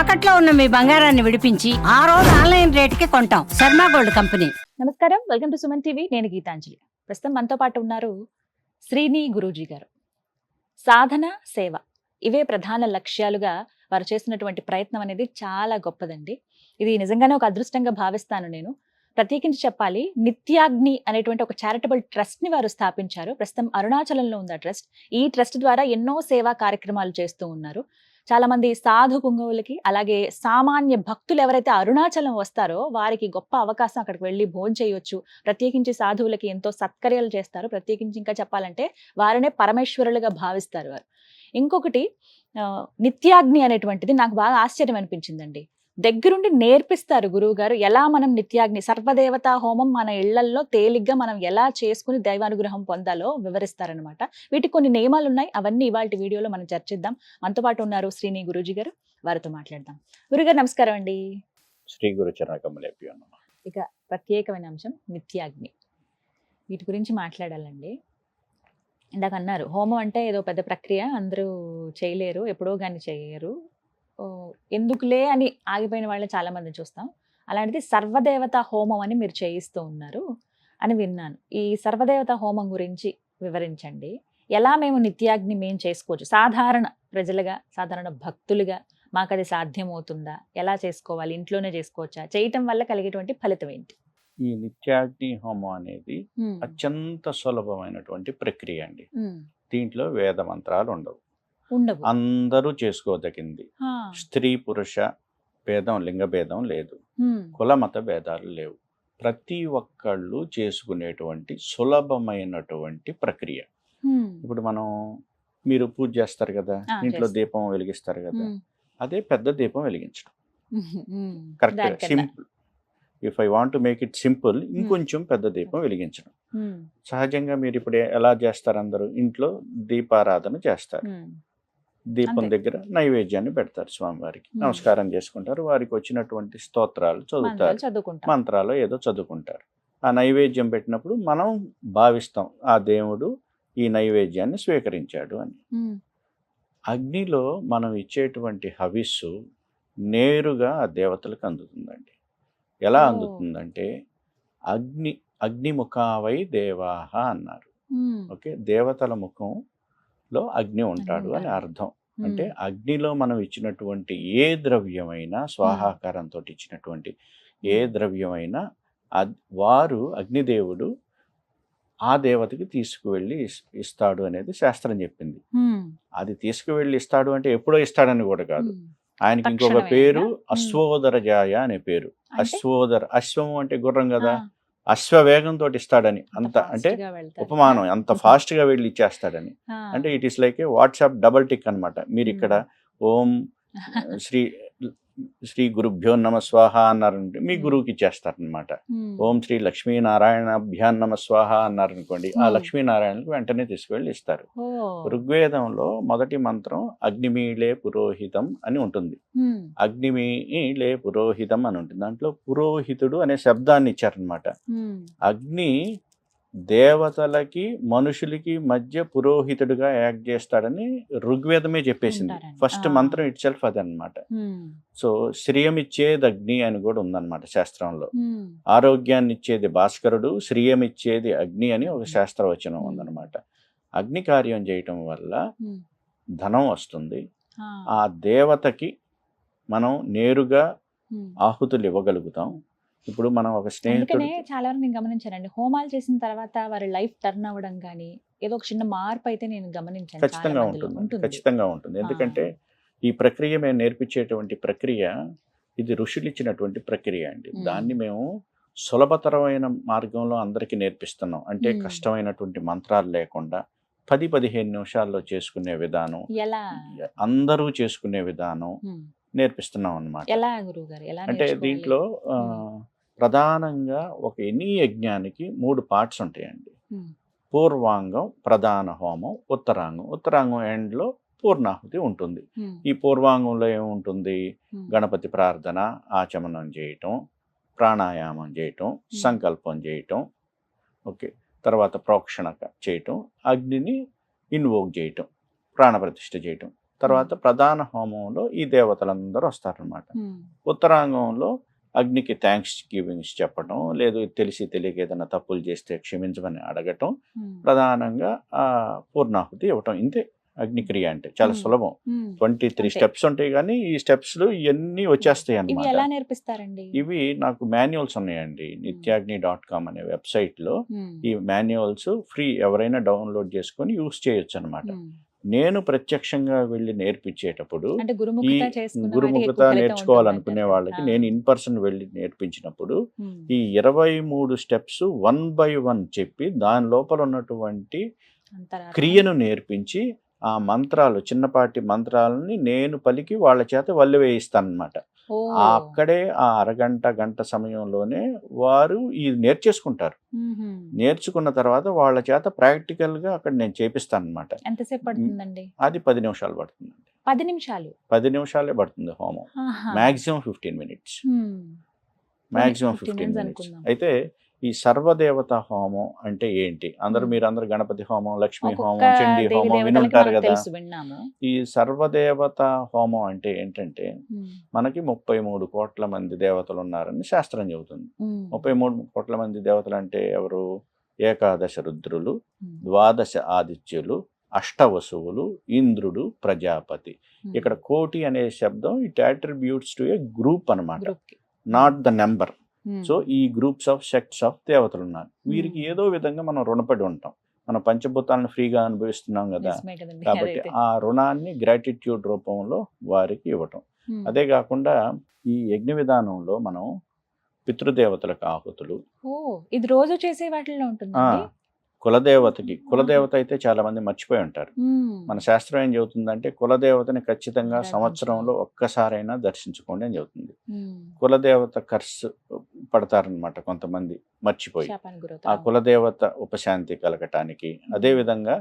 తాకట్లో ఉన్న మీ బంగారాన్ని విడిపించి ఆ రోజు ఆన్లైన్ రేటుకి కొంటాం. Sharma gold company. నమస్కారం. Welcome to Suman TV. నేను గీతాంజలి. ప్రస్తుతం మనతో పాటు ఉన్నారు శ్రీని గురూజీ గారు. సాధన సేవ ఇవే ప్రధాన లక్ష్యాలుగా వారు చేస్తున్నటువంటి ప్రయత్నం అనేది చాలా గొప్పదండి. ఇది నిజంగానే ఒక అదృష్టంగా భావిస్తాను నేను. ప్రత్యేకించి చెప్పాలి నిత్యాగ్ని అనేటువంటి ఒక చారిటబుల్ ట్రస్ట్ని వారు స్థాపించారు. ప్రస్తుతం అరుణాచలంలో ఉంది ఆ ట్రస్ట్ ఈ ట్రస్ట్ ద్వారా ఎన్నో సేవా కార్యక్రమాలు చేస్తూ ఉన్నారు. చాలామంది సాధు పుంగవులకి అలాగే సామాన్య భక్తులు ఎవరైతే అరుణాచలం వస్తారో వారికి గొప్ప అవకాశం అక్కడికి వెళ్ళి భోజనం చేయొచ్చు. ప్రత్యేకించి సాధువులకి ఎంతో సత్కర్యాలు చేస్తారు. ప్రత్యేకించి ఇంకా చెప్పాలంటే వారినే పరమేశ్వరులుగా భావిస్తారు వారు. ఇంకొకటి నిత్యాగ్ని అనేటువంటిది నాకు బాగా ఆశ్చర్యం అనిపించిందండి. దగ్గరుండి నేర్పిస్తారు గురువు గారు ఎలా మనం నిత్యాగ్ని సర్వదేవతా హోమం మన ఇళ్ళల్లో తేలిగ్గా మనం ఎలా చేసుకుని దైవానుగ్రహం పొందాలో వివరిస్తారనమాట వీటికి కొన్ని నియమాలు ఉన్నాయి అవన్నీ ఇవాళ వీడియోలో మనం చర్చిద్దాం. మనతో పాటు ఉన్నారు శ్రీని గురూజీ గారు. వారితో మాట్లాడదాం. గురుగారు నమస్కారం అండి. శ్రీ గురు చరణకమలేపి అన్నమా ఇక ప్రత్యేకమైన అంశం నిత్యాగ్ని. వీటి గురించి మాట్లాడాలండి. ఇందాక అన్నారు హోమం అంటే ఏదో పెద్ద ప్రక్రియ. అందరూ చేయలేరు. ఎప్పుడో కానీ చేయరు. ఎందుకులే అని ఆగిపోయిన వాళ్ళని చాలా మంది చూస్తాం. అలాంటిది సర్వదేవత హోమం అని మీరు చేయిస్తూ ఉన్నారు అని విన్నాను. ఈ సర్వదేవత హోమం గురించి వివరించండి. ఎలా మేము నిత్యాగ్ని మేము చేసుకోవచ్చు? సాధారణ ప్రజలుగా సాధారణ భక్తులుగా మాకు అది సాధ్యమవుతుందా? ఎలా చేసుకోవాలి? ఇంట్లోనే చేసుకోవచ్చా? చేయటం వల్ల కలిగేటువంటి ఫలితం ఏంటి? ఈ నిత్యాగ్ని హోమం అనేది అత్యంత సులభమైనటువంటి ప్రక్రియ అండి. దీంట్లో వేద మంత్రాలు ఉండవు. ఉండవు. అందరూ చేసుకోదగింది. స్త్రీ పురుష భేదం లింగ భేదం లేదు. కుల మత భేదాలు లేవు. ప్రతి ఒక్కళ్ళు చేసుకునేటువంటి సులభమైనటువంటి ప్రక్రియ. ఇప్పుడు మనం మీరు పూజ చేస్తారు కదా? ఇంట్లో. దీపం వెలిగిస్తారు కదా? అదే పెద్ద దీపం వెలిగించడం. Correct. Simple. If I want make it simple ఇంకొంచెం పెద్ద దీపం వెలిగించడం. సహజంగా మీరు ఇప్పుడు ఎలా చేస్తారు అందరూ? ఇంట్లో దీపారాధన చేస్తారు. దీపం. దగ్గర నైవేద్యాన్ని పెడతారు స్వామివారికి. నమస్కారం చేసుకుంటారు. వారికి వచ్చినటువంటి స్తోత్రాలు చదువుతారు. మంత్రాలు ఏదో చదువుకుంటారు. ఆ నైవేద్యం పెట్టినప్పుడు మనం భావిస్తాం ఆ దేవుడు ఈ నైవేద్యాన్ని స్వీకరించాడు అని. అగ్నిలో మనం ఇచ్చేటువంటి హవిస్సు నేరుగా ఆ దేవతలకు అందుతుందండి. ఎలా. అందుతుందంటే అగ్ని అగ్నిముఖావై దేవాహ అన్నారు. ఓకే? దేవతల ముఖంలో అగ్ని ఉంటాడు అని. అర్థం. అంటే అగ్నిలో మనం ఇచ్చినటువంటి ఏ ద్రవ్యమైనా స్వాహాకారంతో ఇచ్చినటువంటి ఏ ద్రవ్యమైనా వారు అగ్నిదేవుడు ఆ దేవతకి తీసుకువెళ్ళి ఇస్- ఇస్తాడు అనేది శాస్త్రం చెప్పింది. అది తీసుకువెళ్ళి ఇస్తాడు అంటే ఎప్పుడో ఇస్తాడని కూడా కాదు. ఆయనకి ఇంకొక? పేరు ఉమ్. అశ్వోదర జాయ అనే పేరు? అశ్వోదర అశ్వము అంటే గుర్రం కదా? అశ్వవేగంతో ఇస్తాడని. అంత అంటే. ఉపమానం. అంత. ఫాస్ట్గా వెళ్ళి ఇచ్చేస్తాడని. అంటే it is like a WhatsApp double tick అన్నమాట. మీరు ఇక్కడ ఓం శ్రీ శ్రీ గురుభ్యో నమ స్వాహ అన్నారంటే మీ. గురువుకి ఇచ్చేస్తారనమాట ఓం శ్రీ లక్ష్మీనారాయణభ్యాన్ నమ స్వాహ అన్నారనుకోండి ఆ. లక్ష్మీనారాయణకు వెంటనే తీసుకువెళ్ళి ఇస్తారు. ఋగ్వేదంలో మొదటి మంత్రం అగ్నిమీలే పురోహితం అని ఉంటుంది. ఉమ్, అగ్నిమీలే పురోహితం అని ఉంటుంది. దాంట్లో పురోహితుడు అనే శబ్దాన్ని ఇచ్చారనమాట అగ్ని దేవతలకి మనుషులకి మధ్య పురోహితుడిగా యాక్ట్ చేస్తాడని ఋగ్వేదమే చెప్పేసింది. ఫస్ట్. మంత్రం ఇట్ సెల్ఫ్ అదనమాట సో శ్రియమిచ్చేది అగ్ని అని కూడా ఉందన్నమాట శాస్త్రంలో. ఆరోగ్యాన్ని ఇచ్చేది భాస్కరుడు శ్రియమిచ్చేది అగ్ని అని ఒక శాస్త్రవచనం. ఉందన్నమాట. అగ్ని కార్యం చేయటం వల్ల ధనం వస్తుంది. ఆ, దేవతకి మనం నేరుగా. ఆహుతులు ఇవ్వగలుగుతాం ఇప్పుడు మనం ఒక స్నేహితుడు చాలా వరకు నేను గమనించానండి. హోమాలు చేసిన తర్వాత వారి లైఫ్ టర్న్ అవ్వడం కానీ ఏదో ఒక చిన్న మార్పు అయితే నేను గమనించాను ఖచ్చితంగా. ఉంటుంది. ఖచ్చితంగా ఉంటుంది. ఎందుకంటే ఈ ప్రక్రియ మేము నేర్పించేటువంటి ప్రక్రియ ఇది ఋషులు ఇచ్చినటువంటి ప్రక్రియ అండి. దాన్ని మేము సులభతరమైన మార్గంలో అందరికీ నేర్పిస్తున్నాం. అంటే. కష్టమైనటువంటి మంత్రాలు లేకుండా పది పదిహేను నిమిషాల్లో చేసుకునే విధానం ఎలా? అందరూ చేసుకునే విధానం నేర్పిస్తున్నాం ఎలా అంటే? దీంట్లో ప్రధానంగా ఒక ఎనీ యజ్ఞానికి మూడు పార్ట్స్ ఉంటాయండి. పూర్వాంగం ప్రధాన హోమం ఉత్తరాంగం. ఉత్తరాంగం ఎండ్లో పూర్ణాహుతి ఉంటుంది. ఈ పూర్వాంగంలో ఏముంటుంది? గణపతి ప్రార్థన ఆచమనం చేయటం ప్రాణాయామం చేయటం సంకల్పం చేయటం ఓకే. తర్వాత ప్రోక్షణ చేయటం అగ్నిని ఇన్వోక్ చేయటం ప్రాణప్రతిష్ఠ చేయటం. తర్వాత ప్రధాన హోమంలో ఈ దేవతలందరూ వస్తారనమాట ఉత్తరాంగంలో అగ్నికి థ్యాంక్స్ గివింగ్స్ చెప్పడం లేదు తెలిసి తెలియక ఏదైనా తప్పులు చేస్తే క్షమించమని అడగటం ప్రధానంగా ఆ పూర్ణాహుతి ఇవ్వటం. ఇంతే అగ్నిక్రియ అంటే చాలా. సులభం. Twenty three. స్టెప్స్ ఉంటాయి కానీ ఈ స్టెప్స్ ఇవన్నీ వచ్చేస్తాయి నేర్పిస్తారండి? ఇవి నాకు మాన్యువల్స్ ఉన్నాయండి. నిత్యాగ్ని డాట్ కామ్ అనే వెబ్సైట్లో ఈ మాన్యువల్స్ ఫ్రీ ఎవరైనా డౌన్లోడ్ చేసుకొని యూస్ చేయొచ్చు అనమాట. నేను ప్రత్యక్షంగా వెళ్ళి నేర్పించేటప్పుడు ఈ గురుముఖత నేర్చుకోవాలనుకునే. వాళ్ళకి నేను ఇన్ పర్సన్ వెళ్ళి నేర్పించినప్పుడు ఈ ఇరవై మూడు స్టెప్స్ వన్ బై వన్ చెప్పి దాని లోపల ఉన్నటువంటి. క్రియను నేర్పించి ఆ మంత్రాలు చిన్నపాటి మంత్రాలని నేను పలికి వాళ్ళ చేత వల్లి వేయిస్తానమాట ఓ, అక్కడే ఆ అరగంట గంట సమయంలోనే వారు ఇది నేర్చేసుకుంటారు. నేర్చుకున్న తర్వాత వాళ్ళ చేత ప్రాక్టికల్గా అక్కడ నేను చేపిస్తాను అనమాట ఎంతసేపు పడుతుందండి? అది పది నిమిషాలు పడుతుంది పది నిమిషాలు? పది నిమిషాలే పడుతుంది హోమం. Maximum fifteen minutes. Maximum 15 fifteen minutes. అయితే ఈ సర్వదేవత హోమం అంటే ఏంటి? అందరూ. మీరు అందరు గణపతి హోమం లక్ష్మీ హోమం చండీ హోమం వినుంటారు కదా. ఈ సర్వదేవత హోమం అంటే ఏంటంటే మనకి ముప్పై మూడు కోట్ల మంది దేవతలు ఉన్నారని శాస్త్రం చెబుతుంది. ముప్పై మూడు కోట్ల మంది దేవతలు అంటే ఎవరు? ఏకాదశ రుద్రులు ద్వాదశ ఆదిత్యులు అష్టవసువులు ఇంద్రుడు ప్రజాపతి. ఇక్కడ కోటి అనే శబ్దం ఇట్ అట్రిబ్యూట్స్ టు ఏ గ్రూప్కి. Not the number. సో ఈ గ్రూప్స్ ఆఫ్ సెక్ట్స్ ఆఫ్ దేవతలు ఉన్నారు వీరికి. ఏదో విధంగా మనం రుణపడి ఉంటాం. మన పంచభూతాలను ఫ్రీగా అనుభవిస్తున్నాం కదా! కాబట్టి. ఆ రుణాన్ని గ్రాటిట్యూడ్ రూపంలో వారికి ఇవ్వటం. అదే కాకుండా ఈ యజ్ఞ విధానంలో మనం పితృదేవతలకు ఆహుతులు. ఇది రోజు చేసే వాటిల్లో ఆ, ఉంటుందండి కులదేవతకి కులదేవత అయితే చాలా మంది మర్చిపోయి ఉంటారు. మన శాస్త్రం ఏం చెబుతుందంటే కులదేవతని ఖచ్చితంగా. సంవత్సరంలో ఒక్కసారైనా దర్శించుకోండి అని చెబుతుంది. కులదేవత కర్స్ పడతారనమాట కొంతమంది మర్చిపోయి. ఆ. కులదేవత ఉపశాంతి కలగటానికి అదే విధంగా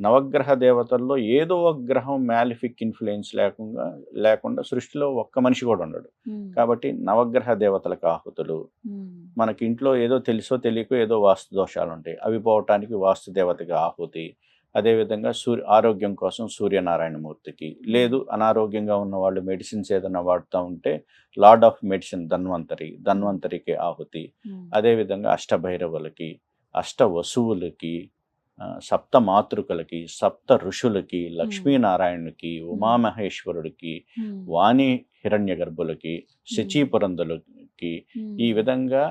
నవగ్రహ దేవతల్లో ఏదో ఒక గ్రహం మ్యాలిఫిక్ ఇన్ఫ్లుయెన్స్ లేకుండా లేకుండా సృష్టిలో ఒక్క మనిషి కూడా ఉండడు. కాబట్టి నవగ్రహ దేవతలకు ఆహుతులు. మనకి ఇంట్లో ఏదో తెలుసో తెలియకో ఏదో వాస్తు దోషాలు ఉంటాయి అవి పోవటానికి వాస్తు దేవతకి ఆహుతి. అదేవిధంగా సూర్య ఆరోగ్యం కోసం సూర్యనారాయణ మూర్తికి లేదు అనారోగ్యంగా ఉన్న వాళ్ళు మెడిసిన్స్ ఏదైనా వాడుతూ ఉంటే లార్డ్ ఆఫ్ మెడిసిన్ ధన్వంతరి ధన్వంతరికి ఆహుతి. అదేవిధంగా అష్టభైరవులకి అష్ట వసువులకి సప్త మాతృకలకి సప్త ఋషులకి లక్ష్మీనారాయణునికి ఉమామహేశ్వరుడికి ఉమ్, వాణి హిరణ్య గర్భులకి శచీపురంధులకి ఈ విధంగా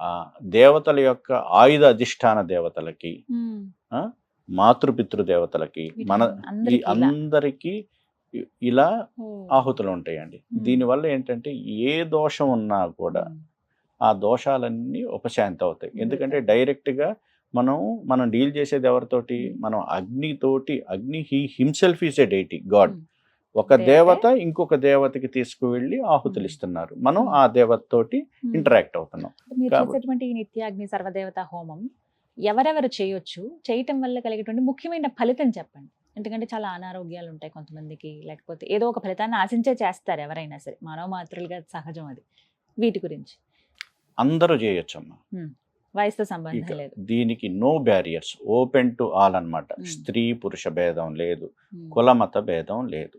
ఆ దేవతల యొక్క ఆయుధ అధిష్టాన దేవతలకి మాతృపితృ దేవతలకి మన ఈ అందరికీ ఇలా. ఆహుతులు ఉంటాయండి. దీనివల్ల ఏంటంటే ఏ దోషం ఉన్నా కూడా ఆ దోషాలన్నీ ఉపశాంతి అవుతాయి. ఎందుకంటే డైరెక్ట్గా మనం మనం డీల్ చేసేది ఎవరితోటి. మనం అగ్నితోటి Agni he himself is a deity god. ఒక దేవతే? ఇంకొక దేవతకి తీసుకువెళ్ళి ఆహుతులు. ఇస్తున్నారు మనం. ఆ దేవత తోటి ఉమ్. ఇంటరాక్ట్ అవుతున్నాం చేసేటువంటి ఈ నిత్యాగ్ని సర్వదేవత హోమం ఎవరెవరు చేయొచ్చు చేయటం వల్ల కలిగేటువంటి ముఖ్యమైన ఫలితం చెప్పండి ఎందుకంటే చాలా అనారోగ్యాలు ఉంటాయి కొంతమందికి లేకపోతే ఏదో ఒక ఫలితాన్ని ఆశించే చేస్తారు ఎవరైనా సరే మానవ మాత్రులుగా సహజం అది వీటి గురించి అందరూ చేయొచ్చమ్మా వయసుతో సంబంధం లేదు. దీనికి no barriers open to all అన్నమాట. Hmm. స్త్రీ పురుష భేదం లేదు కులమత భేదం లేదు.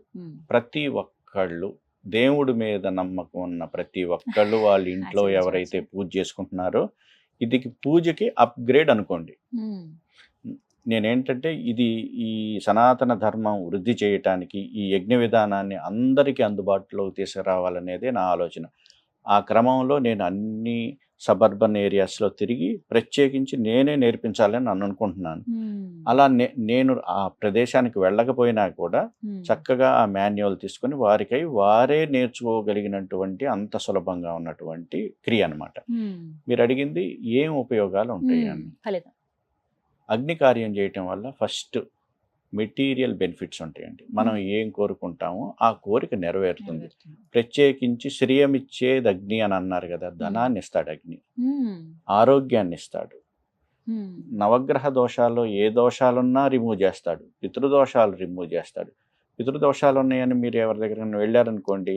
ప్రతి ఒక్కళ్ళు దేవుడి మీద నమ్మకం ఉన్న ప్రతి ఒక్కళ్ళు వాళ్ళ ఇంట్లో. ఎవరైతే పూజ చేసుకుంటున్నారో ఇది పూజకి అప్గ్రేడ్ అనుకోండి. నేనేంటంటే ఇది ఈ సనాతన ధర్మం వృద్ధి చేయటానికి ఈ యజ్ఞ విధానాన్ని అందరికీ అందుబాటులోకి తీసుకురావాలనేదే నా ఆలోచన. ఆ క్రమంలో నేను అన్ని సబర్బన్ ఏరియాస్లో తిరిగి ప్రత్యేకించి నేనే నేర్పించాలని నన్ను అనుకుంటున్నాను. అలా నే- నేను ఆ ప్రదేశానికి వెళ్ళకపోయినా కూడా చక్కగా ఆ మాన్యువల్ తీసుకొని వారికై వారే నేర్చుకోగలిగినటువంటి అంత సులభంగా ఉన్నటువంటి క్రియ అన్నమాట. ఉమ్, మీరు అడిగింది ఏం ఉపయోగాలు ఉంటాయి అని. అగ్ని కార్యం చేయటం వల్ల ఫస్ట్ మెటీరియల్ బెనిఫిట్స్ ఉంటాయండి. మనం ఏం కోరుకుంటామో ఆ కోరిక నెరవేరుతుంది. ప్రత్యేకించి శ్రేయమిచ్చేది అగ్ని అని అన్నారు కదా ధనాన్ని ఇస్తాడు అగ్ని. ఆరోగ్యాన్ని ఇస్తాడు. నవగ్రహ దోషాల్లో ఏ దోషాలున్నా రిమూవ్ చేస్తాడు. పితృదోషాలు రిమూవ్ చేస్తాడు. పితృదోషాలు ఉన్నాయని మీరు ఎవరి దగ్గర వెళ్ళారనుకోండి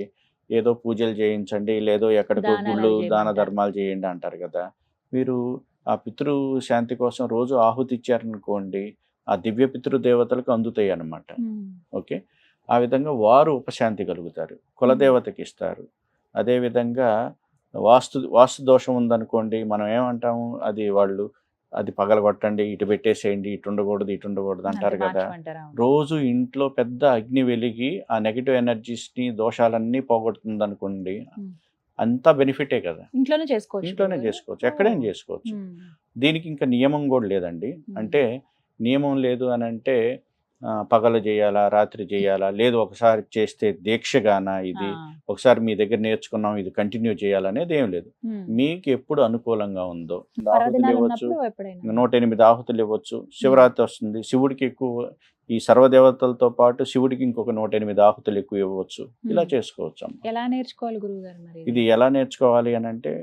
ఏదో పూజలు చేయించండి లేదో ఎక్కడికో గుళ్ళు దాన. ధర్మాలు చేయండి అంటారు కదా మీరు ఆ పితృ శాంతి కోసం రోజు ఆహుతి ఇచ్చారనుకోండి ఆ దివ్య పితృ దేవతలకు అందుతాయి అన్నమాట ఓకే ఆ విధంగా వారు ఉపశాంతి కలుగుతారు కులదేవతకి ఇస్తారు అదేవిధంగా వాస్తు వాస్తు దోషం ఉందనుకోండి మనం ఏమంటాము అది వాళ్ళు అది పగలగొట్టండి ఇటు పెట్టేసేయండి ఇటు ఉండకూడదు ఇటు ఉండకూడదు అంటారు కదా? రోజు ఇంట్లో పెద్ద అగ్ని వెలిగి ఆ నెగిటివ్ ఎనర్జీస్ని దోషాలన్నీ పోగొడుతుంది అనుకోండి. అంతా బెనిఫిటే కదా ఇంట్లోనే చేసుకోవచ్చు ఇంట్లోనే? చేసుకోవచ్చు ఎక్కడైనా. చేసుకోవచ్చు. దీనికి ఇంకా నియమం కూడా లేదండి. అంటే నియమం లేదు అని అంటే పగలు చేయాలా రాత్రి చేయాలా లేదు ఒకసారి చేస్తే దీక్షగానా ఇది. ఒకసారి మీ దగ్గర నేర్చుకున్నాం ఇది కంటిన్యూ చేయాలనేది ఏం లేదు. మీకు ఎప్పుడు అనుకూలంగా ఉందో ఆహుతులు ఇవ్వచ్చు నూట ఎనిమిది ఆహుతులు ఇవ్వచ్చు శివరాత్రి వస్తుంది శివుడికి ఎక్కువ ఈ సర్వదేవతలతో పాటు శివుడికి ఇంకొక నూట ఎనిమిది ఆహుతులు ఎక్కువ ఇవ్వచ్చు ఇలా. చేసుకోవచ్చు అమ్మ ఎలా నేర్చుకోవాలి గురువు ఇది ఎలా నేర్చుకోవాలి అని అంటే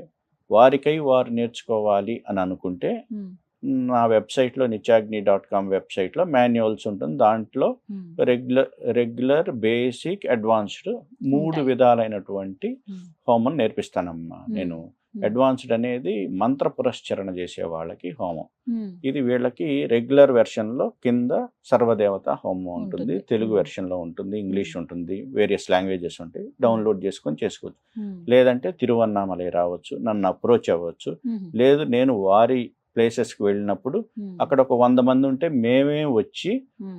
వారికై వారు నేర్చుకోవాలి అని అనుకుంటే. నా వెబ్సైట్లో నిత్యాగ్ని డాట్ కామ్ వెబ్సైట్లో మాన్యువల్స్ ఉంటుంది దాంట్లో. రెగ్యులర్ రెగ్యులర్ బేసిక్ అడ్వాన్స్డ్ మూడు. విధాలైనటువంటి. హోమం నేర్పిస్తానమ్మా. నేను. అడ్వాన్స్డ్ అనేది మంత్ర పురస్చరణ చేసే వాళ్ళకి హోమం. ఇది వీళ్ళకి రెగ్యులర్ వెర్షన్లో కింద సర్వదేవత హోమం ఉంటుంది. తెలుగు. వెర్షన్లో ఉంటుంది ఇంగ్లీష్ ఉంటుంది వేరియస్ లాంగ్వేజెస్ ఉంటాయి డౌన్లోడ్ చేసుకొని చేసుకోవచ్చు. లేదంటే తిరువన్నామలై రావచ్చు నన్ను అప్రోచ్ అవ్వచ్చు. లేదు నేను వారి ప్లేసెస్కి వెళ్ళినప్పుడు. అక్కడ ఒక వంద మంది ఉంటే మేమే వచ్చి.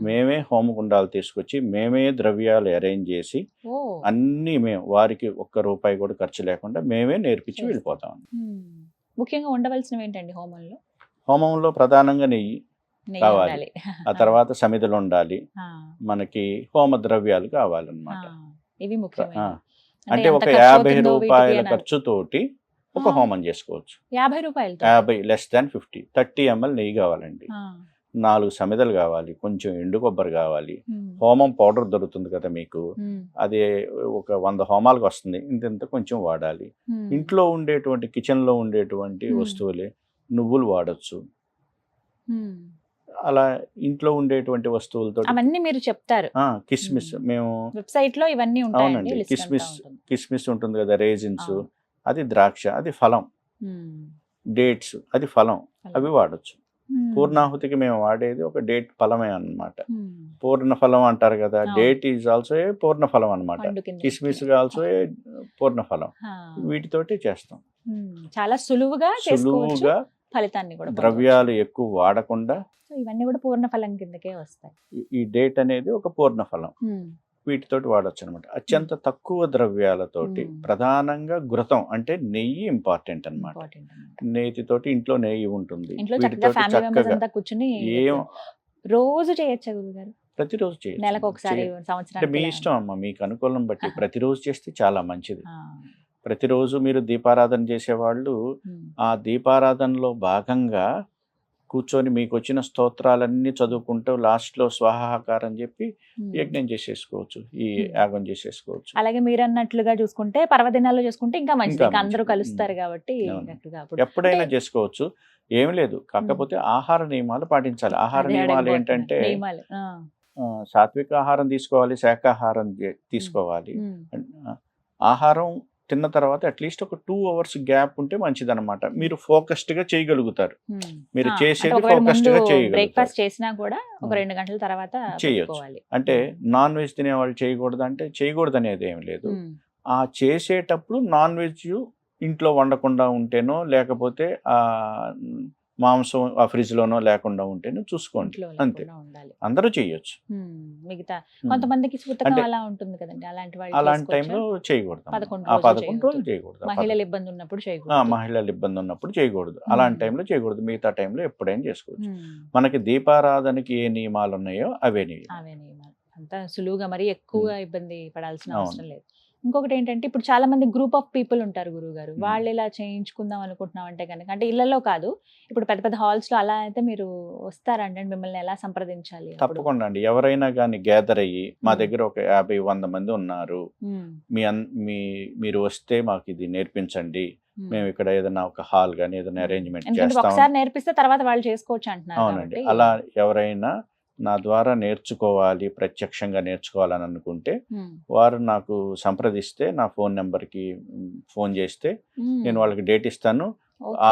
మేమే హోమగుండాలు తీసుకొచ్చి మేమే ద్రవ్యాలు అరేంజ్ చేసి అన్నీ మేము వారికి ఒక్క రూపాయి కూడా ఖర్చు లేకుండా మేమే నేర్పించి. వెళ్ళిపోతాం. ముఖ్యంగా ఉండవలసినవి ఏంటండి హోమంలో హోమంలో ప్రధానంగా నెయ్యి కావాలి. ఆ తర్వాత సమిధులు ఉండాలి మనకి హోమ ద్రవ్యాలు కావాలన్నమాట ఇవి అంటే ఒక యాభై రూపాయల. ఖర్చుతోటి ఒక. హోమం చేసుకోవచ్చు. యాభై రూపాయలతో? యాభై less than fifty. Thirty ML నెయ్యి కావాలండి. నాలుగు సమిదలు కావాలి కొంచెం ఎండు కొబ్బరి కావాలి. హోమం పౌడర్ దొరుకుతుంది కదా మీకు. అది ఒక వంద హోమాలకు వస్తుంది. ఇంత కొంచెం వాడాలి. ఇంట్లో ఉండేటువంటి కిచెన్లో ఉండేటువంటి. వస్తువులే నువ్వులు వాడచ్చు. అలా ఇంట్లో ఉండేటువంటి వస్తువులతో అవన్నీ మీరు చెప్తారు. కిస్మిస్. మేము. వెబ్సైట్లో ఇవన్నీ అంతా కిస్మిస్. కిస్మిస్ ఉంటుంది కదా రేజిన్స్. అది ద్రాక్ష అది ఫలం. డేట్స్ అది ఫలం. అవి వాడచ్చు. పూర్ణాహుతికి మేము వాడేది ఒక డేట్ ఫలమే అన్నమాట. ఉమ్, పూర్ణ ఫలం అంటారు కదా. డేట్ ఈజ్ ఆల్సో ఏ పూర్ణ ఫలం అనమాట కిస్మిస్ ఆల్సో ఏ పూర్ణ ఫలం. వీటితోటి చేస్తాం. చాలా సులువుగా సులువుగా ఫలితాన్ని కూడా. ద్రవ్యాలు ఎక్కువ వాడకుండా ఇవన్నీ కూడా పూర్ణ ఫలం కిందకే వస్తాయి. ఈ- డేట్ అనేది ఒక పూర్ణ ఫలం. వీటితోటి వాడచ్చు అనమాట అత్యంత తక్కువ ద్రవ్యాలతోటి. ప్రధానంగా ఘృతం అంటే నెయ్యి ఇంపార్టెంట్ అన్నమాట. నేతితోటి ఇంట్లో నెయ్యి ఉంటుంది. చక్కగా కూర్చుని ఏం రోజు చేయొచ్చా ప్రతిరోజు చేయొచ్చు. నెలకు ఒకసారి మీ? ఇష్టం అమ్మ మీకు అనుకూలం బట్టి ప్రతిరోజు చేస్తే చాలా మంచిది. ప్రతిరోజు మీరు దీపారాధన చేసేవాళ్ళు ఆ దీపారాధనలో భాగంగా కూర్చొని మీకు వచ్చిన స్తోత్రాలన్నీ చదువుకుంటూ లాస్ట్లో స్వాహాకారం చెప్పి. యజ్ఞం చేసేసుకోవచ్చు ఈ. యాగం చేసేసుకోవచ్చు. అలాగే మీరు అన్నట్లుగా చూసుకుంటే పర్వదినాల్లో చూసుకుంటే ఇంకా మంచిది అందరూ మంచిది. కలుస్తారు కాబట్టి ఎప్పుడైనా చేసుకోవచ్చు ఏమి లేదు. కాకపోతే ఆహార నియమాలు పాటించాలి. ఆహార నియమాలు. ఏంటంటే సాత్విక ఆహారం తీసుకోవాలి శాకాహారం చే- తీసుకోవాలి. ఆహారం తిన్న తర్వాత అట్లీస్ట్ ఒక టూ అవర్స్ గ్యాప్ ఉంటే మంచిదన్నమాట. మీరు ఫోకస్డ్గా చేయగలుగుతారు. మీరు చేసేది focused గా. బ్రేక్ఫాస్ట్ చేసినా కూడా ఒక. రెండు గంటల తర్వాత చేయొచ్చు. అంటే నాన్ వెజ్ తినేవాళ్ళు చేయకూడదు అంటే చేయకూడదు అనేది ఏం లేదు ఆ చేసేటప్పుడు నాన్ వెజ్ ఇంట్లో వండకుండా ఉంటేనో లేకపోతే ఆ మాంసం ఆ ఫ్రిడ్జ్ లోనో లేకుండా ఉంటేనో చూసుకోండి. అంతే. అందరూ చేయొచ్చు. మిగతా కొంతమందికి అలా ఉంటుంది కదండి. అలాంటి అలాంటి? టైంలో చేయకూడదు. ఆ పదకొండు రోజులు చేయకూడదు. మహిళలు ఇబ్బంది ఉన్నప్పుడు చేయకూడదు. మహిళల ఇబ్బంది ఉన్నప్పుడు చేయకూడదు. అలాంటి. టైంలో చేయకూడదు. మిగతా టైంలో ఎప్పుడైనా చేసుకోవచ్చు. మనకి దీపారాధనకి ఏ నియమాలు ఉన్నాయో అవే నియమాలు. అవే నియమాలు. అంతా సులువుగా మరి ఎక్కువగా ఇబ్బంది పడాల్సిన. అవసరం లేదు. ఇంకొకటి ఏంటంటే ఇప్పుడు చాలా మంది గ్రూప్ ఆఫ్ పీపుల్ ఉంటారు గురువు గారు. వాళ్ళు ఇలా చేయించుకుందాం అనుకుంటున్నాం అంటే కనుక అంటే ఇళ్ళలో కాదు ఇప్పుడు పెద్ద పెద్ద హాల్స్లో అలా అయితే మీరు వస్తారండి మిమ్మల్ని ఎలా సంప్రదించాలి? తప్పకుండా అండి. ఎవరైనా కానీ గ్యాదర్ అయ్యి మా. దగ్గర ఒక యాభై వంద మంది ఉన్నారు. మీ మీ మీరు వస్తే మాకు ఇది నేర్పించండి. మేము ఇక్కడ ఏదైనా ఒక హాల్ కానీ ఏదైనా అరేంజ్మెంట్ చేస్తాం. ఒకసారి నేర్పిస్తే తర్వాత వాళ్ళు చేసుకోవచ్చు అంటున్నారు అవునండి. అలా ఎవరైనా నా ద్వారా నేర్చుకోవాలి ప్రత్యక్షంగా నేర్చుకోవాలని అనుకుంటే వారు నాకు సంప్రదిస్తే నా ఫోన్ నెంబర్కి ఫోన్ చేస్తే నేను వాళ్ళకి డేట్ ఇస్తాను. ఆ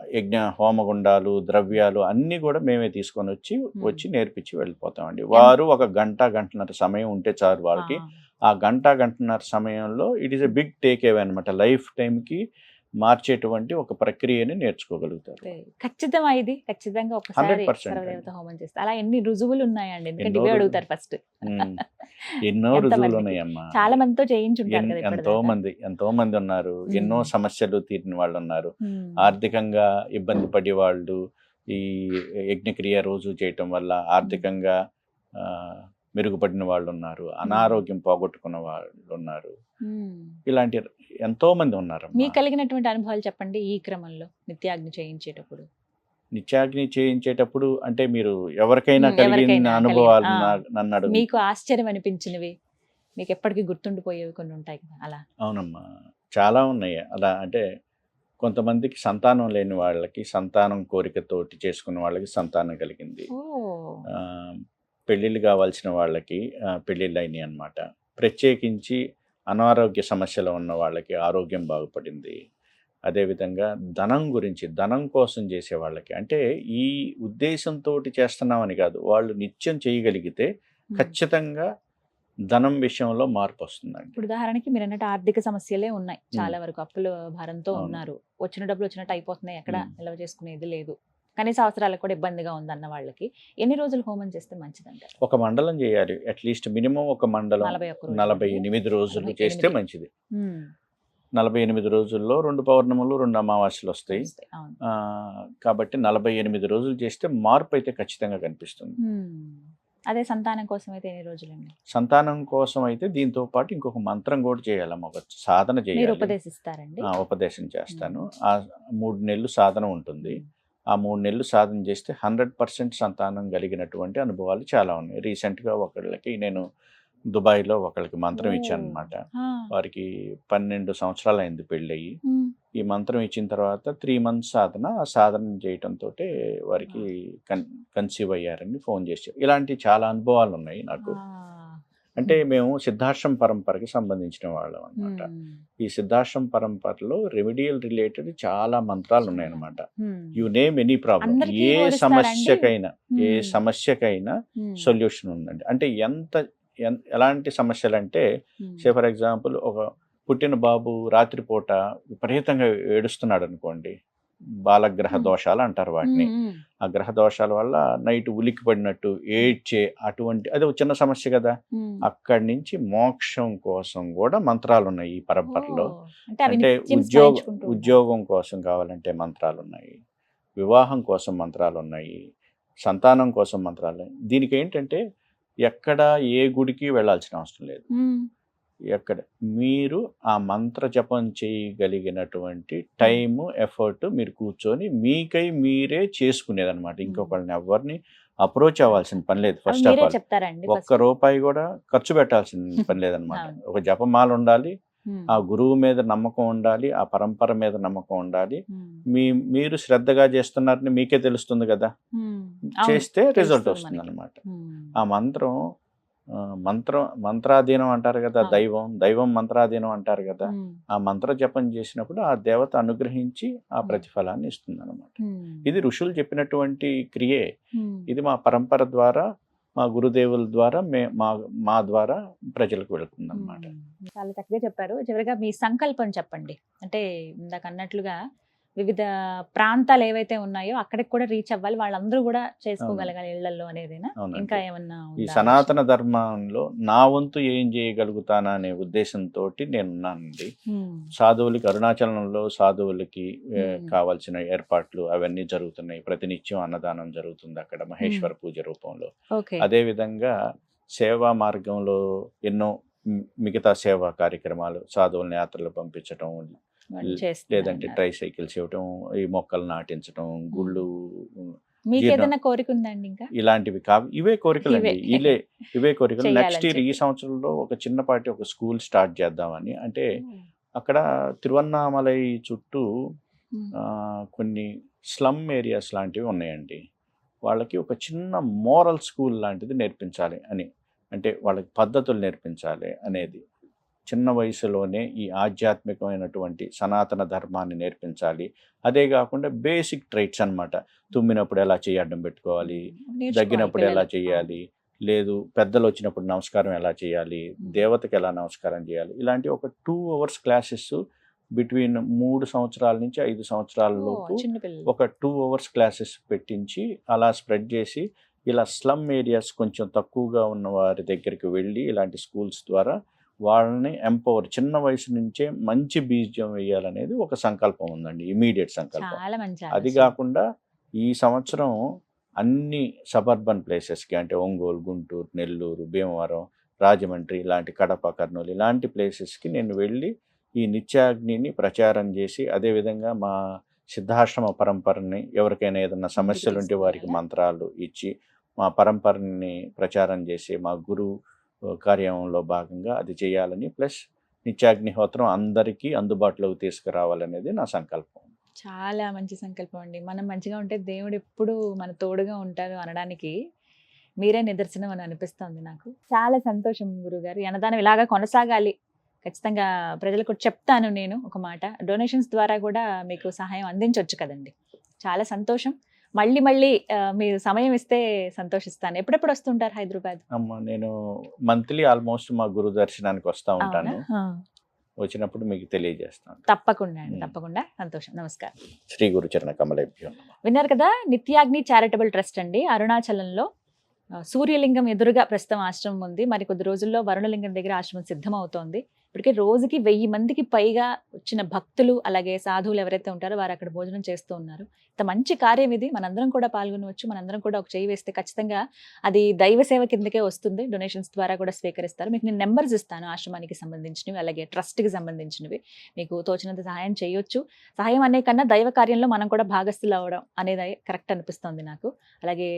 యజ్ఞ హోమగుండాలు ద్రవ్యాలు అన్నీ కూడా మేమే తీసుకొని వచ్చి వచ్చి నేర్పించి వెళ్ళిపోతామండి. వారు ఒక గంట గంటన్నర సమయం ఉంటే చాలు వాళ్ళకి. ఆ గంట గంటన్నర సమయంలో it is a big take away అనమాట లైఫ్ టైంకి మార్చేటువంటి ఒక ప్రక్రియని నేర్చుకోగలుగుతారు ఓకే. ఖచ్చితమా ఇది ఖచ్చితంగా ఒకసారి 100% సర్వదేవత హోమం చేస్తే అలా ఎన్ని రుజువులు ఉన్నాయండి ఎందుకంటే ఇవే. అడుగుతారు ఫస్ట్. ఎన్నో? రుజువులు ఉన్నాయమ్మా చాలా మందితో చేయించుంటారు ఎంతో. మంది ఎంతో మంది ఉన్నారు ఎన్నో. సమస్యలు తీరిన వాళ్ళు ఉన్నారు. ఆర్థికంగా ఇబ్బంది పడే వాళ్ళు ఈ యజ్ఞక్రియ రోజు చేయటం వల్ల ఆర్థికంగా మెరుగుపడిన వాళ్ళు ఉన్నారు అనారోగ్యం పోగొట్టుకున్న వాళ్ళు ఉన్నారు. ఇలాంటి ఎంతో మంది ఉన్నారు మీకు కలిగినటువంటి అనుభవాలు చెప్పండి ఈ క్రమంలో నిత్యాగ్ని చేయించేటప్పుడు. నిత్యాగ్ని చేయించేటప్పుడు అంటే మీరు ఎవరికైనా కలిగిన అనుభవాలు నన్ను అడుగు. మీకు ఆశ్చర్యం అనిపించినవి మీకు ఎప్పటికీ గుర్తుండిపోయేవి కొన్ని ఉంటాయి కదా అలా. అవునమ్మా. చాలా ఉన్నాయి. అలా అంటే కొంతమందికి సంతానం లేని వాళ్ళకి సంతానం కోరికతోటి చేసుకున్న వాళ్ళకి సంతానం కలిగింది. పెళ్ళిళ్ళు కావాల్సిన వాళ్ళకి పెళ్ళిళ్ళు అయినాయి అనమాట ప్రత్యేకించి అనారోగ్య సమస్యలు ఉన్న వాళ్ళకి ఆరోగ్యం బాగుపడింది. అదేవిధంగా ధనం గురించి ధనం కోసం చేసే వాళ్ళకి అంటే ఈ ఉద్దేశంతో చేస్తున్నామని కాదు వాళ్ళు నిత్యం చేయగలిగితే. ఖచ్చితంగా ధనం విషయంలో మార్పు వస్తుందండి. ఇప్పుడు ఉదాహరణకి మీరు అన్నట్టు ఆర్థిక సమస్యలే ఉన్నాయి. చాలా వరకు అప్పుల భారంతో. ఉన్నారు. వచ్చిన డబ్బులు వచ్చినట్టు అయిపోతున్నాయి. ఎక్కడ. నిల్వ చేసుకునేది లేదు. కనీస అవసరాలకు కూడా ఇబ్బందిగా ఉందన్న వాళ్ళకి ఎన్ని రోజులు హోమం చేస్తే మంచిదంటారు? ఒక మండలం చేయాలి. అట్లీస్ట్ మినిమం ఒక మండలం నలభై రోజులు? ఎనిమిది రోజులు చేస్తే. మంచిది. నలభై ఎనిమిది రోజుల్లో రెండు పౌర్ణములు రెండు అమావాస్యలు వస్తాయి. కాబట్టి నలభై ఎనిమిది రోజులు చేస్తే మార్పు అయితే ఖచ్చితంగా కనిపిస్తుంది. అదే సంతానం కోసం అయితే ఎన్ని రోజులండి? సంతానం కోసం అయితే దీంతో పాటు ఇంకొక మంత్రం కూడా చేయాలమ్మ ఒక సాధన చేయాలి. ఉపదేశిస్తారండి? ఉపదేశం చేస్తాను. ఆ మూడు నెలలు సాధన ఉంటుంది. ఆ మూడు నెలలు సాధన చేస్తే హండ్రెడ్ పర్సెంట్ సంతానం కలిగినటువంటి అనుభవాలు చాలా ఉన్నాయి రీసెంట్గా ఒకళ్ళకి నేను దుబాయ్లో ఒకళ్ళకి మంత్రం. ఇచ్చాను అనమాట. వారికి పన్నెండు సంవత్సరాలు అయింది పెళ్ళయి. ఈ మంత్రం ఇచ్చిన తర్వాత త్రీ మంత్స్ సాధన ఆ సాధన చేయటంతో వారికి కన్ కన్సీవ్ అయ్యారని ఫోన్ చేశారు ఇలాంటి చాలా అనుభవాలు ఉన్నాయి నాకు. అంటే మేము సిద్ధాశ్రమ పరంపరకి సంబంధించిన వాళ్ళం అనమాట. ఈ సిద్ధాశ్రమ పరంపరలో రెమిడియల్ రిలేటెడ్ చాలా మంత్రాలు ఉన్నాయన్నమాట. యు నేమ్ ఎనీ ప్రాబ్లం ఏ? సమస్యకైనా ఏ. సమస్యకైనా. సొల్యూషన్ ఉందండి అంటే ఎంత ఎలాంటి సమస్యలు అంటే. సే ఫర్ ఎగ్జాంపుల్ ఒక పుట్టిన బాబు రాత్రిపూట విపరీతంగా ఏడుస్తున్నాడు అనుకోండి బాలగ్రహ. దోషాలు అంటారు వాటిని. ఆ గ్రహ దోషాల వల్ల నైట్ ఉలిక్కి పడినట్టు ఏడ్చే అటువంటి అది చిన్న సమస్య కదా. అక్కడి నుంచి మోక్షం కోసం కూడా మంత్రాలు ఉన్నాయి ఈ పరంపరలో. అంటే ఉద్యోగ. ఉద్యోగం కోసం కావాలంటే మంత్రాలు ఉన్నాయి వివాహం కోసం మంత్రాలు ఉన్నాయి సంతానం కోసం మంత్రాలు దీనికి ఏంటంటే ఎక్కడ ఏ గుడికి వెళ్ళాల్సిన అవసరం లేదు. ఎక్కడ మీరు ఆ మంత్ర జపం చేయగలిగినటువంటి టైము ఎఫర్ట్ మీరు కూర్చొని మీకై మీరే చేసుకునేదన్నమాట. ఇంకొకళ్ళని ఎవరిని అప్రోచ్ అవ్వాల్సిన పని లేదు. ఫస్ట్ ఆఫ్ ఆల్ ఒక్క రూపాయి కూడా ఖర్చు పెట్టాల్సిన పని లేదనమాట. ఒక జపమాల ఉండాలి ఆ గురువు మీద నమ్మకం ఉండాలి ఆ పరంపర మీద నమ్మకం ఉండాలి. మీ మీరు శ్రద్ధగా చేస్తున్నారని మీకే తెలుస్తుంది కదా. చేస్తే రిజల్ట్ వస్తుంది. అనమాట ఆ మంత్రం మంత్రం మంత్రాధీనం అంటారు కదా. దైవం దైవం మంత్రాధీనం అంటారు కదా ఆ మంత్ర జపం చేసినప్పుడు ఆ దేవత అనుగ్రహించి ఆ. ప్రతిఫలాన్ని ఇస్తుంది అనమాట ఇది ఋషులు చెప్పినటువంటి క్రియే. ఇది మా పరంపర ద్వారా మా గురుదేవుల ద్వారా మే మా మా ద్వారా ప్రజలకు వెళుతుంది అనమాట చాలా చక్కగా చెప్పారు. చివరిగా మీ సంకల్పం చెప్పండి. అంటే ఇందాక అన్నట్లుగా వివిధ ప్రాంతాలు ఏవైతే ఉన్నాయో అక్కడికి కూడా రీచ్ అవ్వాలి. వాళ్ళందరూ కూడా చేసుకోగలగాలి ఇళ్ళలో అనేదేనా. ఇంకా ఏమన్నా ఈ? సనాతన ధర్మంలో నా వంతు ఏం చేయగలుగుతానా అనే ఉద్దేశంతో నేను ఉన్నానండి ఉమ్, సాధువులకి అరుణాచలంలో సాధువులకి. కావాల్సిన ఏర్పాట్లు అవన్నీ జరుగుతున్నాయి. ప్రతినిత్యం అన్నదానం జరుగుతుంది అక్కడ మహేశ్వర పూజ రూపంలో. అదే విధంగా సేవా మార్గంలో ఎన్నో మిగతా సేవా కార్యక్రమాలు సాధువులను యాత్రలు పంపించటం వాళ్ళు లేదంటే. ట్రై సైకిల్స్ ఇవ్వటం ఈ మొక్కలు నాటించటం గుళ్ళు మీకు జీర్ణ- ఏదైనా కోరిక ఉందండి ఇంకా? ఇలాంటివి కావు. ఇవే కోరికలు అండి. ఇవే. ఇవే కోరికలు. నెక్స్ట్ ఇయర్ ఈ. సంవత్సరంలో ఒక చిన్నపాటి ఒక స్కూల్ స్టార్ట్ చేద్దామని. అంటే అక్కడ తిరువన్నామలై చుట్టూ కొన్ని స్లమ్ ఏరియాస్ లాంటివి ఉన్నాయండి. వాళ్ళకి ఒక చిన్న మోరల్ స్కూల్ లాంటిది నేర్పించాలి అని. అంటే వాళ్ళకి పద్ధతులు నేర్పించాలి అనేది. చిన్న వయసులోనే ఈ ఆధ్యాత్మికమైనటువంటి సనాతన ధర్మాన్ని నేర్పించాలి. అదే కాకుండా బేసిక్ ట్రైట్స్ అన్నమాట. తుమ్మినప్పుడు ఎలా చేయి అడ్డం పెట్టుకోవాలి? దగ్గినప్పుడు ఎలా. చేయాలి లేదు పెద్దలు వచ్చినప్పుడు నమస్కారం ఎలా చేయాలి దేవతకి ఎలా నమస్కారం చేయాలి ఇలాంటి ఒక టూ అవర్స్ క్లాసెస్ బిట్వీన్ మూడు సంవత్సరాల నుంచి ఐదు సంవత్సరాల లోపు ఒక టూ అవర్స్ క్లాసెస్ పెట్టించి అలా స్ప్రెడ్ చేసి ఇలా స్లమ్ ఏరియాస్ కొంచెం తక్కువగా ఉన్న వారి దగ్గరికి వెళ్ళి ఇలాంటి స్కూల్స్ ద్వారా వాళ్ళని ఎంపవర్ చిన్న వయసు నుంచే మంచి బీజం వేయాలనేది ఒక సంకల్పం ఉందండి ఇమీడియట్ సంకల్పం అది. కాకుండా ఈ సంవత్సరం అన్ని సబర్బన్ ప్లేసెస్కి అంటే ఒంగోలు గుంటూరు నెల్లూరు భీమవరం రాజమండ్రి ఇలాంటి కడప కర్నూలు ఇలాంటి ప్లేసెస్కి నేను వెళ్ళి ఈ నిత్యాగ్నిని ప్రచారం చేసి అదేవిధంగా మా సిద్ధాశ్రమ పరంపరని ఎవరికైనా ఏదైనా సమస్యలు ఉంటే వారికి? మంత్రాలు ఇచ్చి మా పరంపరని ప్రచారం చేసి మా గురువు కార్యంలో భాగంగా అది చేయాలని ప్లస్ నిత్యాగ్నిహోత్రం అందరికీ అందుబాటులోకి తీసుకురావాలనేది నా సంకల్పం. చాలా మంచి సంకల్పం అండి. మనం మంచిగా ఉంటే దేవుడు ఎప్పుడు మన తోడుగా ఉంటారు అనడానికి మీరే నిదర్శనం అని అనిపిస్తుంది నాకు. చాలా సంతోషం గురుగారు. అన్నదానం ఇలాగా కొనసాగాలి. ఖచ్చితంగా ప్రజలకు చెప్తాను నేను ఒక మాట. డొనేషన్స్ ద్వారా కూడా మీకు సహాయం అందించవచ్చు కదండి. చాలా సంతోషం. మళ్ళీ మళ్ళీ మీరు సమయం ఇస్తే సంతోషిస్తాను. ఎప్పుడెప్పుడు వస్తుంటారు హైదరాబాద్? అమ్మ నేను మంత్లీ ఆల్మోస్ట్ మా గురు దర్శనానికి వస్తూ ఉంటాను. వచ్చినప్పుడు మీకు తెలియజేస్తాను. తప్పకుండా అండి. తప్పకుండా. సంతోషం. నమస్కారం. శ్రీ గురుచరణ కమలేభ్యో నమః. విన్నారు కదా నిత్యాగ్ని చారిటబుల్ ట్రస్ట్ అండి. అరుణాచలంలో సూర్యలింగం ఎదురుగా ప్రస్తుతం ఆశ్రమం ఉంది. మరి కొద్ది రోజుల్లో వరుణలింగం దగ్గర ఆశ్రమం సిద్ధమవుతోంది. ఇప్పటికే రోజుకి వెయ్యి మందికి పైగా వచ్చిన భక్తులు అలాగే సాధువులు ఎవరైతే ఉంటారో వారు అక్కడ భోజనం చేస్తూ ఉన్నారు. ఇంత మంచి కార్యం ఇది. మనందరం కూడా పాల్గొనవచ్చు. మనందరం కూడా ఒక చేయి వేస్తే ఖచ్చితంగా అది దైవ సేవ కిందకే వస్తుంది. డొనేషన్స్ ద్వారా కూడా స్వీకరిస్తారు. మీకు నేను నెంబర్స్ ఇస్తాను ఆశ్రమానికి సంబంధించినవి అలాగే ట్రస్ట్కి సంబంధించినవి. మీకు తోచినంత సహాయం చేయొచ్చు. సహాయం అనే కన్నా దైవ కార్యంలో మనం కూడా భాగస్థులు అవ్వడం అనేది కరెక్ట్ అనిపిస్తుంది నాకు. అలాగే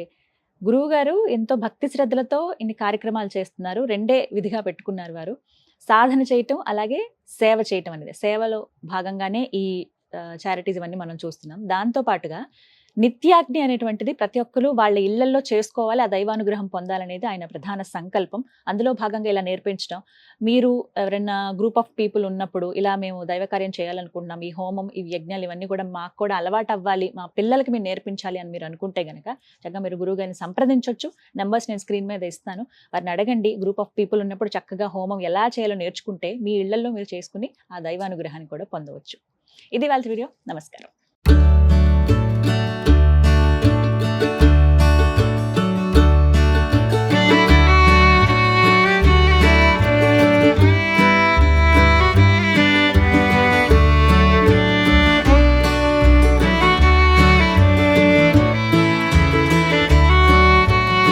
గురువు గారు ఎంతో భక్తి శ్రద్ధలతో ఇన్ని కార్యక్రమాలు చేస్తున్నారు. రెండే విధిగా పెట్టుకున్నారు వారు. సాధన చేయటం అలాగే సేవ చేయటం అనేది. సేవలో భాగంగానే ఈ చారిటీస్ ఇవన్నీ మనం చూస్తున్నాం. దాంతో పాటుగా నిత్యాగ్ని అనేటువంటిది ప్రతి ఒక్కరు వాళ్ళ ఇళ్ళలో చేసుకోవాలి ఆ దైవానుగ్రహం పొందాలనేది ఆయన ప్రధాన సంకల్పం. అందులో భాగంగా ఇలా నేర్పించడం మీరు ఎవరైనా గ్రూప్ ఆఫ్ పీపుల్ ఉన్నప్పుడు ఇలా మేము దైవకార్యం చేయాలనుకుంటున్నాం ఈ హోమం ఈ యజ్ఞాలు ఇవన్నీ కూడా మాకు కూడా అలవాటు అవ్వాలి మా పిల్లలకి మీరు నేర్పించాలి అని మీరు అనుకుంటే గనక చక్కగా మీరు గురువుగారిని సంప్రదించవచ్చు నెంబర్స్ నేను స్క్రీన్ మీద ఇస్తాను. వారిని అడగండి. గ్రూప్ ఆఫ్ పీపుల్ ఉన్నప్పుడు చక్కగా హోమం ఎలా చేయాలో నేర్చుకుంటే మీ ఇళ్ళలో మీరు చేసుకుని ఆ దైవానుగ్రహాన్ని కూడా పొందవచ్చు. ఇది వాళ్ళ వీడియో. నమస్కారం.